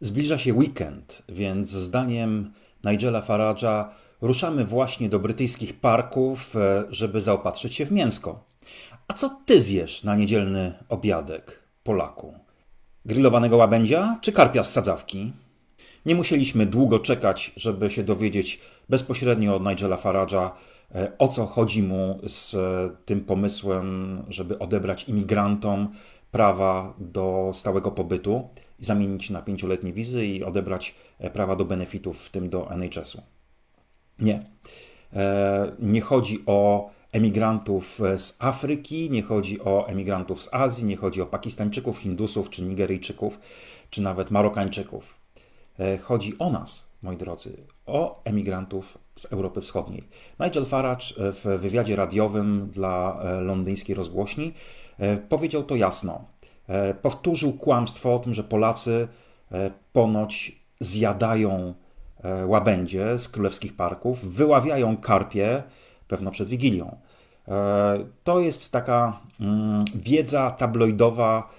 Zbliża się weekend, więc zdaniem Nigela Farage'a ruszamy właśnie do brytyjskich parków, e, żeby zaopatrzyć się w mięsko. A co ty zjesz na niedzielny obiadek, Polaku? Grillowanego łabędzia czy karpia z sadzawki? Nie musieliśmy długo czekać, żeby się dowiedzieć bezpośrednio od Nigela Farage'a, e, o co chodzi mu z e, tym pomysłem, żeby odebrać imigrantom prawa do stałego pobytu, zamienić na pięcioletnie wizy i odebrać e, prawa do benefitów, w tym do NHS-u. Nie. E, Nie chodzi o emigrantów z Afryki, nie chodzi o emigrantów z Azji, nie chodzi o Pakistańczyków, Hindusów, czy Nigeryjczyków, czy nawet Marokańczyków. E, Chodzi o nas, moi drodzy, o emigrantów z Europy Wschodniej. Nigel Farage e, w wywiadzie radiowym dla e, londyńskiej rozgłośni e, powiedział to jasno. E, Powtórzył kłamstwo o tym, że Polacy e, ponoć zjadają e, łabędzie z królewskich parków, wyławiają karpie, pewno przed Wigilią. To jest taka mm, wiedza tabloidowa,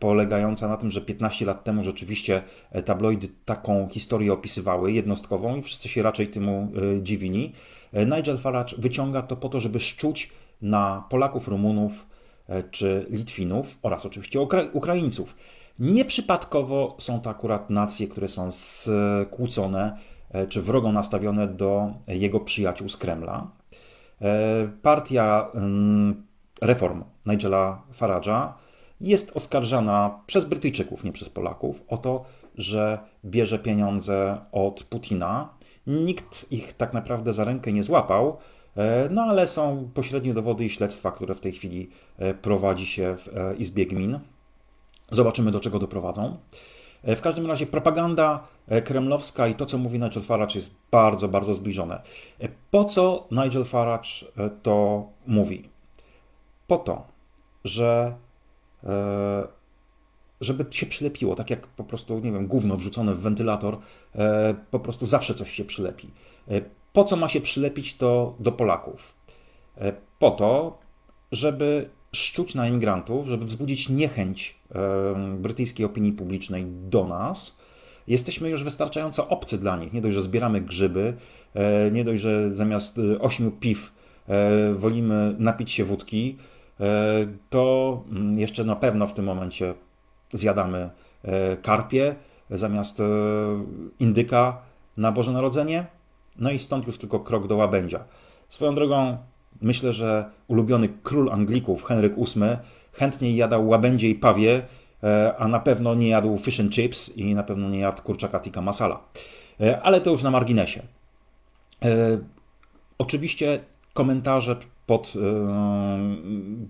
polegająca na tym, że 15 lat temu rzeczywiście tabloidy taką historię opisywały, jednostkową, i wszyscy się raczej temu dziwili. Nigel Farage wyciąga to po to, żeby szczuć na Polaków, Rumunów czy Litwinów oraz oczywiście Ukra- Ukraińców. Nieprzypadkowo są to akurat nacje, które są skłócone e, czy wrogo nastawione do jego przyjaciół z Kremla. E, Partia mm, reform Nigela Farage'a jest oskarżana przez Brytyjczyków, nie przez Polaków, o to, że bierze pieniądze od Putina. Nikt ich tak naprawdę za rękę nie złapał, e, no ale są pośrednie dowody i śledztwa, które w tej chwili e, prowadzi się w e, Izbie Gmin. Zobaczymy, do czego doprowadzą. E, W każdym razie propaganda e, kremlowska i to, co mówi Nigel Farage, jest bardzo, bardzo zbliżone. E, Po co Nigel Farage e, to mówi? Po to, że e, żeby się przylepiło, tak jak po prostu, nie wiem, gówno wrzucone w wentylator, e, po prostu zawsze coś się przylepi. Po co ma się przylepić to do Polaków? E, Po to, żeby szczuć na imigrantów, żeby wzbudzić niechęć brytyjskiej opinii publicznej do nas. Jesteśmy już wystarczająco obcy dla nich. Nie dość, że zbieramy grzyby, e, nie dość, że zamiast e, ośmiu piw wolimy napić się wódki, to mm, jeszcze na pewno w tym momencie zjadamy karpie zamiast indyka na Boże Narodzenie. No i stąd już tylko krok do łabędzia. Swoją drogą, myślę, że ulubiony król Anglików, Henryk VIII, chętniej jadał łabędzie i pawie, e, a na pewno nie jadł fish and chips i na pewno nie jadł kurczaka tikka masala. E, Ale to już na marginesie. E, Oczywiście komentarze pod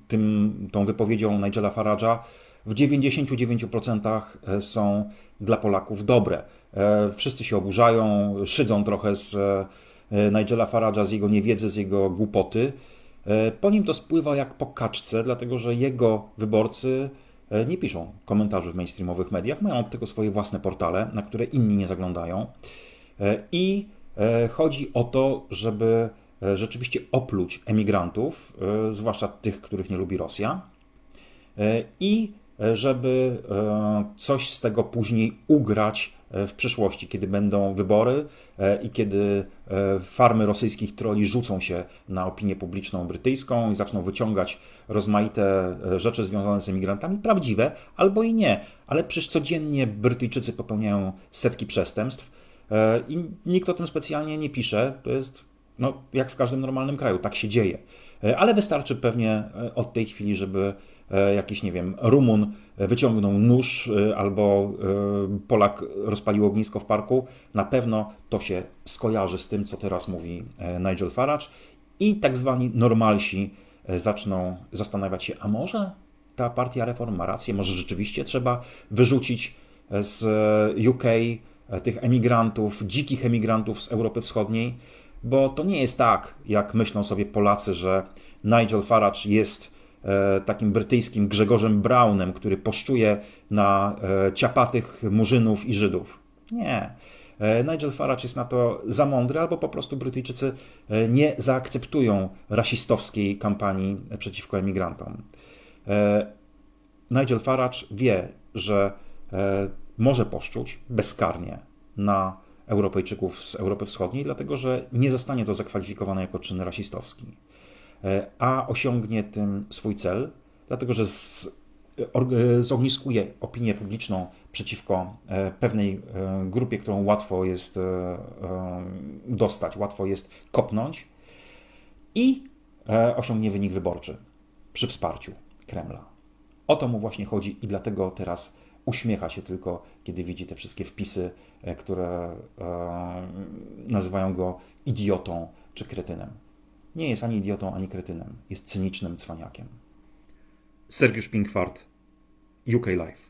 tym, tą wypowiedzią Nigela Farage'a w 99% są dla Polaków dobre. E, Wszyscy się oburzają, szydzą trochę z e, Nigela Farage'a, z jego niewiedzy, z jego głupoty. E, Po nim to spływa jak po kaczce, dlatego że jego wyborcy e, nie piszą komentarzy w mainstreamowych mediach, mają tego swoje własne portale, na które inni nie zaglądają. E, I e, chodzi o to, żeby e, rzeczywiście opluć emigrantów, e, zwłaszcza tych, których nie lubi Rosja, e, i e, żeby e, coś z tego później ugrać e, w przyszłości, kiedy będą wybory e, i kiedy farmy rosyjskich troli rzucą się na opinię publiczną brytyjską i zaczną wyciągać rozmaite rzeczy związane z emigrantami, prawdziwe albo i nie, ale przecież codziennie Brytyjczycy popełniają setki przestępstw i nikt o tym specjalnie nie pisze. To jest no, jak w każdym normalnym kraju, tak się dzieje. Ale wystarczy pewnie od tej chwili, żeby jakiś, nie wiem, Rumun wyciągnął nóż e, albo e, Polak rozpalił ognisko w parku. Na pewno to się skojarzy z tym, co teraz mówi e, Nigel Farage. I tak zwani normalsi e, zaczną zastanawiać się, a może ta partia reform ma rację, może rzeczywiście trzeba wyrzucić z UK e, tych emigrantów, dzikich emigrantów z Europy Wschodniej, bo to nie jest tak, jak myślą sobie Polacy, że Nigel Farage jest e, takim brytyjskim Grzegorzem Brownem, który poszczuje na e, ciapatych murzynów i Żydów. Nie. E, Nigel Farage jest na to za mądry, albo po prostu Brytyjczycy e, nie zaakceptują rasistowskiej kampanii przeciwko emigrantom. E, Nigel Farage wie, że e, może poszczuć bezkarnie na Europejczyków z Europy Wschodniej, dlatego że nie zostanie to zakwalifikowane jako czyn rasistowski, E, a osiągnie tym swój cel, dlatego że z, e, zogniskuje opinię publiczną przeciwko e, pewnej e, grupie, którą łatwo jest e, e, dostać, łatwo jest kopnąć i e, osiągnie wynik wyborczy przy wsparciu Kremla. O to mu właśnie chodzi i dlatego teraz uśmiecha się tylko, kiedy widzi te wszystkie wpisy, e, które e, nazywają go idiotą czy kretynem. Nie jest ani idiotą, ani kretynem. Jest cynicznym cwaniakiem. Sergiusz Pinkwart, UK Live.